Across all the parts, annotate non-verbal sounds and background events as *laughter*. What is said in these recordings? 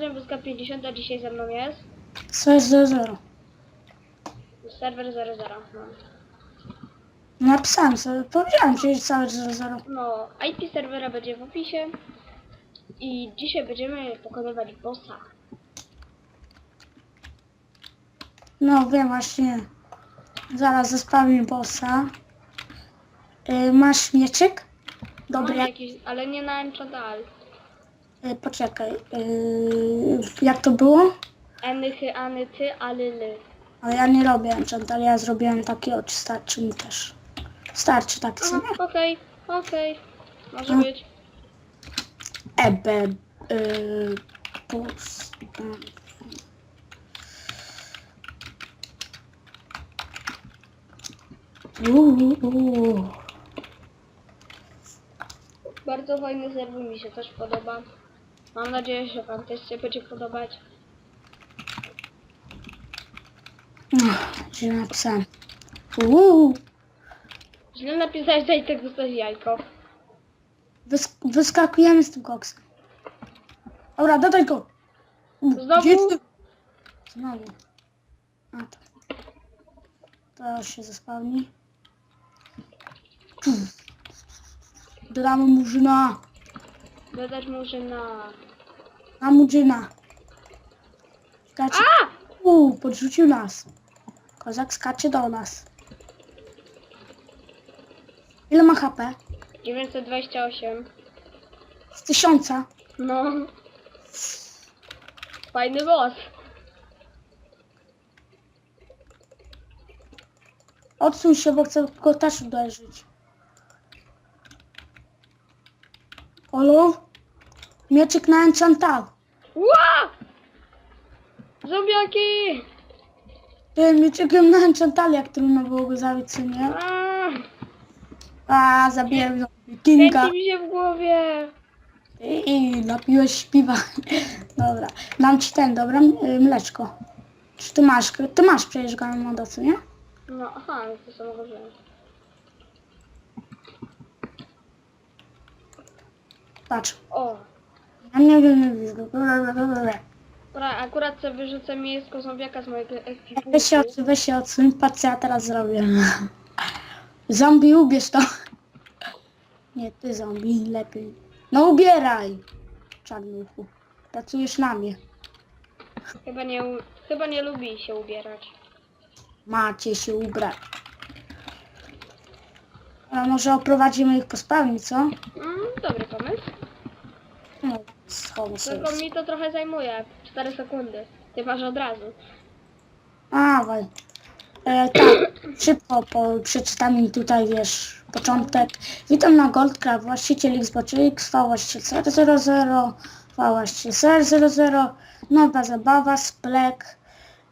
Adrian Wyska 50, a dzisiaj ze mną jest Coś 0. serwer 00. No. Napisałem sobie, powiedziałem ci, że całe 0. no, IP serwera będzie w opisie i dzisiaj będziemy pokonywać bossa. No wiem właśnie. Zaraz zespawimy bossa. Y, masz mieczyk? Dobry, Mam jakiś, ale nie na Enchantal. Y, poczekaj. Y, jak to było? Anychy, anyty, alyly. Ale ja nie robię enchantal, ja zrobiłem taki oczy, starczy mi też. Starczy tak, co Aha, okej, okej. Może No. być. Ebe, y, pus. Uuu. Bardzo fajny serwer, mi się też podoba. Mam nadzieję, że wam też się będzie podobać. Źle napisałem. Uuu. Źle napisałeś, daj tak dostać jajko. Wys wyskakujemy z tym koksem. Dobra, dodaj go. U, Znowu? gdzie ty- Znowu. A to. To się zespawni. Dodamy murzyna. Dodać murzyna. A murzyna. Skacze. Uuu, podrzucił nas. Kozak skacze do nas. Ile ma HP? 928. Z tysiąca. No. Fajny boss. Odsuń się, bo chcę go też uderzyć. Olo? Mieczyk na enchantal. Ła! Zombiaki! Tym mieczykiem na enchantali, jak trudno było go zabić, co nie? A! A, zabiłem Kinga. Kręci mi się w głowie. I napiłeś piwa. Dobra, dam ci ten, dobra, y, mleczko. Czy ty masz, ty masz przecież moda, co nie? No, aha, to samo. Patrz. O! Ja nie wiem, nie wiem. Dobra, akurat co wyrzucę mięsko zombiaka z mojego ekwipunku. Weź się odsuń, weź się odsuń, patrz co ja teraz zrobię. Zombie, ubierz to. Nie, ty zombie, lepiej. No ubieraj, czarnuchu. Pracujesz na mnie. Chyba nie, u- chyba nie lubi się ubierać. Macie się ubrać. A może oprowadzimy ich po spawni, co? Mm, dobry pomysł. No, sobie. Tylko mi to trochę zajmuje. 4 sekundy. Ty masz od razu. Dawaj. E, tak, szybko po, przeczytam im tutaj, wiesz, początek. Witam na Goldcraft, właściciel Xbox X, V właściciel 000, V właściciel 000, nowa zabawa, Splek,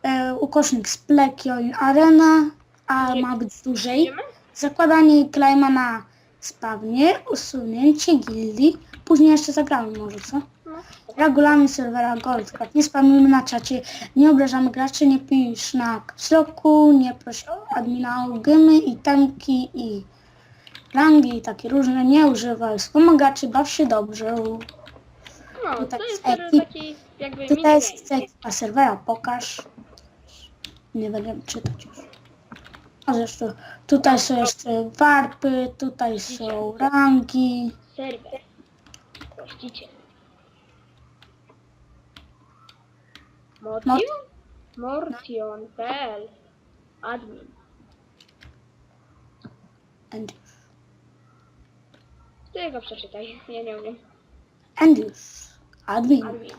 e, ukośnik Splek, Join Arena, a ma być dłużej. Zakładanie klejma na spawnie, usunięcie gildii, później jeszcze zagramy może, co? Regulamin serwera Goldcraft. Nie spamujmy na czacie, nie obrażamy graczy, nie pisz na kapsloku, nie proś o admina o gymy i temki i rangi i takie różne, nie używaj wspomagaczy, baw się dobrze. No, to tak jest z teraz ekip- taki jakby Tutaj jest minigame. ekipa serwera, pokaż. Nie będę czytać już. A zresztą tutaj są jeszcze warpy, tutaj są rangi. Serwer. Właściciel. Mortion? Mortion.pl Admin. And, Ty go przeczytaj. Ja nie umiem. and już. Admin. Admin.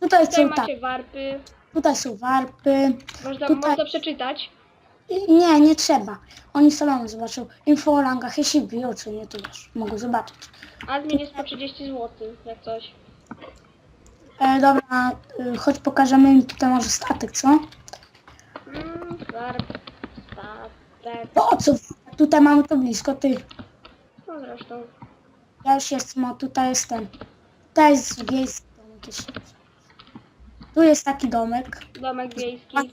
Tutaj Tutaj są tak, macie warpy. tutaj są warpy. Można, Tutaj- można przeczytać. Nie, nie trzeba. Oni samemu zobaczą info o rangach, jeśli biją, czy nie, to wiesz, mogą zobaczyć. Admin jest po 30 zł, jak coś. E, dobra, y, chodź pokażemy im tutaj może statek, co? Mm. Statek. Po co? Tutaj mamy to blisko, ty. No zresztą. Ja już jestem, o tutaj jestem. Tutaj jest wiejski domek jeszcze. Tu jest taki domek, Domek wiejski.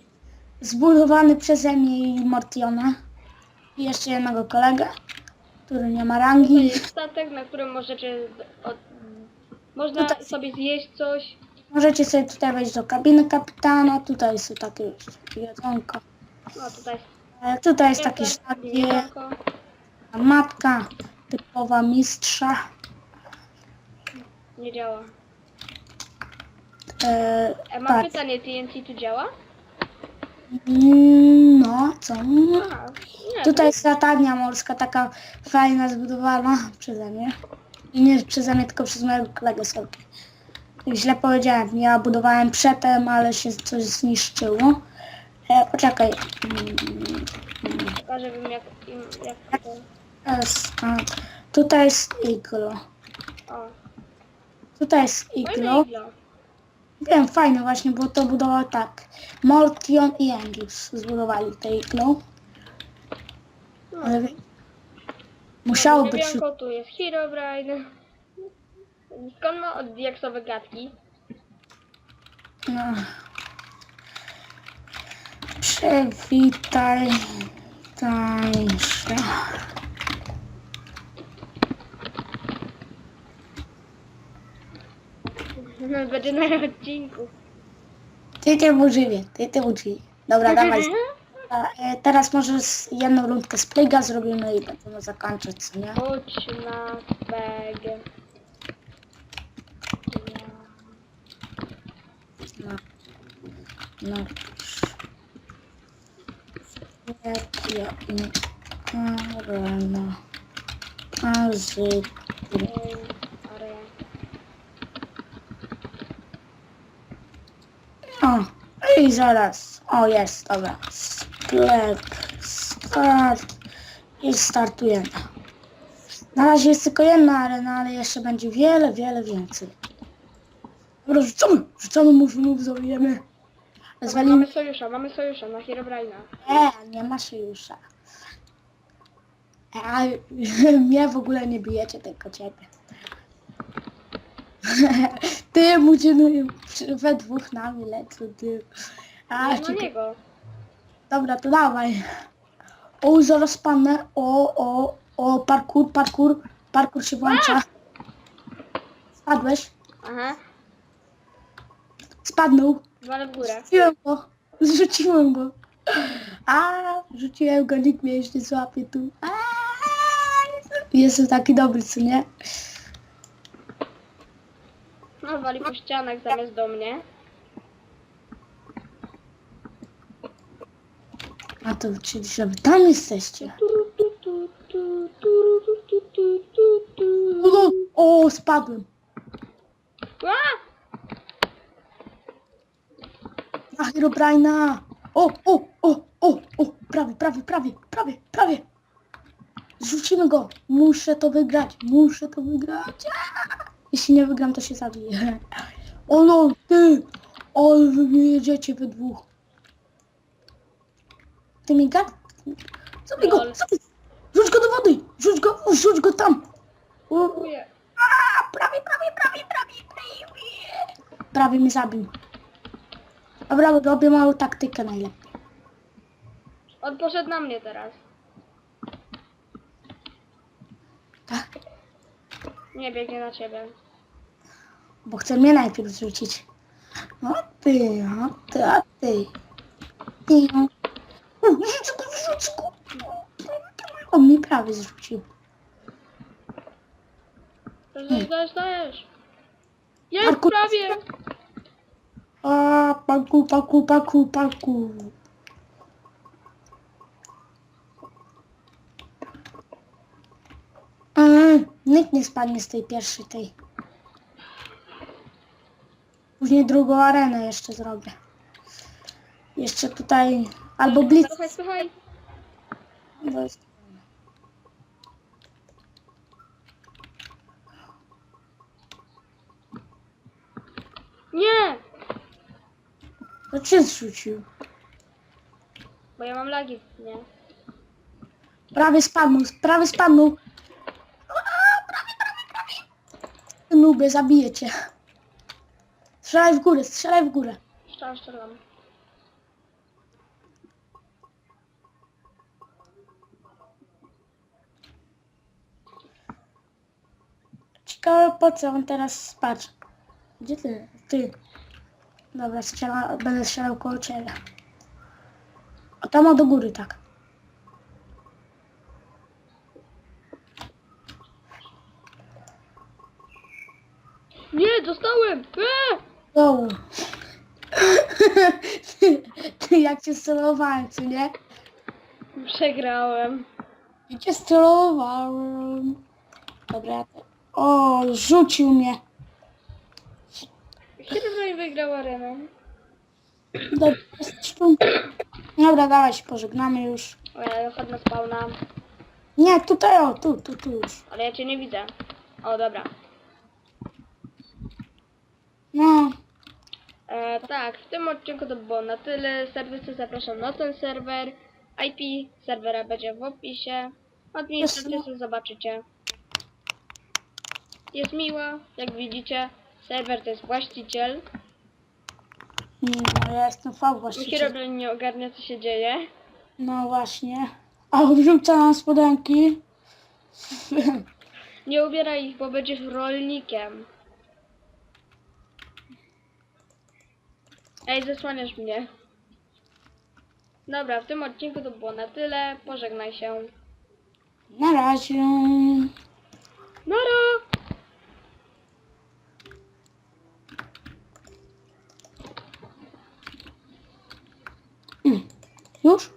zbudowany przeze mnie i Mortiona. I jeszcze jednego kolegę, który nie ma To rangi. jest statek, na którym możecie... Od, można Tutaj- sobie zjeść coś. Możecie sobie tutaj wejść do kabiny kapitana. Tutaj są takie jedzonko. No tutaj. E, Tutaj jest taki szlagier, jedzonko. matka typowa mistrza. Nie działa. E, E, mam tak. pytanie, TNT tu działa? Mm, No, co? Aha. Nie, Tutaj jest latarnia morska, taka fajna, zbudowana przeze mnie. I nie przeze mnie, tylko przez mojego kolegę Solki. Źle powiedziałem, ja budowałem przedtem, ale się coś zniszczyło. E, poczekaj. Pokażę wam jak, im, jak to... jest, a, tutaj jest iglo. Tutaj jest iglo. Wiem, fajne właśnie, bo to budował tak. Mortion i Angels zbudowali te iglo. No. Ale musiało być... Niewielko, tu jest Herobrine. Skąd ma od diaksowe gadki? No. Przywitaj tańsze. No, Będzie na odcinku. Ty ty używie, ty ty używie. Dobra, dawaj. *laughs* E, teraz może jedną rundkę z playga zrobimy i będziemy zakończyć, co nie? Chodź na beg. No. No. Jak ja i arena. A z Ej, ale... O, i zaraz. O, jest, dobra. Sklep, start i startujemy. Na razie jest tylko jedna arena, ale jeszcze będzie wiele, wiele więcej. Dobra, rzucamy, rzucamy, zrobimy. Dobra, Zwalimy. mamy sojusza, mamy sojusza na Herobrine'a. E, nie ma sojusza. E, A *laughs* mnie w ogóle nie bijecie, tylko ciebie. *laughs* Ty, musimy we dwóch nami lecą, ty. A, Nie na niego. Dobra, to dawaj. O, zaraz spadnę. O, o, o, parkour, parkour. Parkour się włącza. Spadłeś? Aha, Spadnął. dwa w górę. Zrzuciłem go. Zrzuciłem go. A, rzuciłem go, nikt mnie jeszcze nie złapie tu. A, Jestem taki dobry, co nie? No, wali po ścianach zamiast do mnie. To czyli, że wy tam jesteście. O, no, o spadłem. A! Na. O, o, o, o, o, prawie, prawie, prawie, prawie, prawie. Zrzucimy go. Muszę to wygrać, muszę to wygrać. Aaa! Jeśli nie wygram, to się zabiję. O no, ty. O, wy mnie jedziecie we dwóch. Ty mi gad? Zabij go, Lol. zabij. Rzuć go do wody, rzuć go, rzuć go tam. O, Dziękuję. a, prawie, prawie, prawie, prawie, prawie. Prawie mnie zabił. Dobra, robię małą taktykę najlepiej. On poszedł na mnie teraz. Tak? Nie biegnie na ciebie. Bo chce mnie najpierw zrzucić. No ty, no ty, a ty. Ty. O, Rzuć go, rzuć go. On mnie prawie zrzucił. Dajesz, dajesz, dajesz. Jest Parkour. prawie! A, paku, paku, paku, paku. Mm, nikt nie spadnie z tej pierwszej tej. Później drugą arenę jeszcze zrobię. Jeszcze tutaj albo blitz. Słuchaj, słuchaj. bo jest- Nie! To cię zrzucił. Bo ja mam lagi, nie? Prawie spadnął, prawie spadnął. A, prawie, prawie, prawie. Nubie, zabiję cię. Strzelaj w górę, strzelaj w górę. Szczelam, szczelam. Ciekawe po co on teraz spadł. Gdzie ty? Ty. Dobra, strzela, będę strzelał koło ciebie. O tam o do góry, tak. Nie, dostałem! Eee! Dołu. *laughs* Jak cię celowałem, co nie? Przegrałem. Jak cię celowałem. Dobra, ja te... O, rzucił mnie. Herobrine wygrał arenę. Dobra, jesteś tu. Dobra, dawaj się pożegnamy już. Ale chodź na spawna. Nie, tutaj, o, tu, tu, tu już. Ale ja cię nie widzę. O, dobra. No, E, tak, w tym odcinku to było na tyle. Serwisy zapraszam na ten serwer. IP serwera będzie w opisie. Administrację Jasne. zobaczycie. Jest miła, jak widzicie. Serwer to jest właściciel. no ja jestem V właściwie. Herobrine nie ogarnia co się dzieje. No właśnie. A wrzuca nam spodenki. Nie ubieraj ich, bo będziesz rolnikiem. Ej, zasłaniasz mnie. Dobra, w tym odcinku to było na tyle. Pożegnaj się. Na razie. Nara! Już?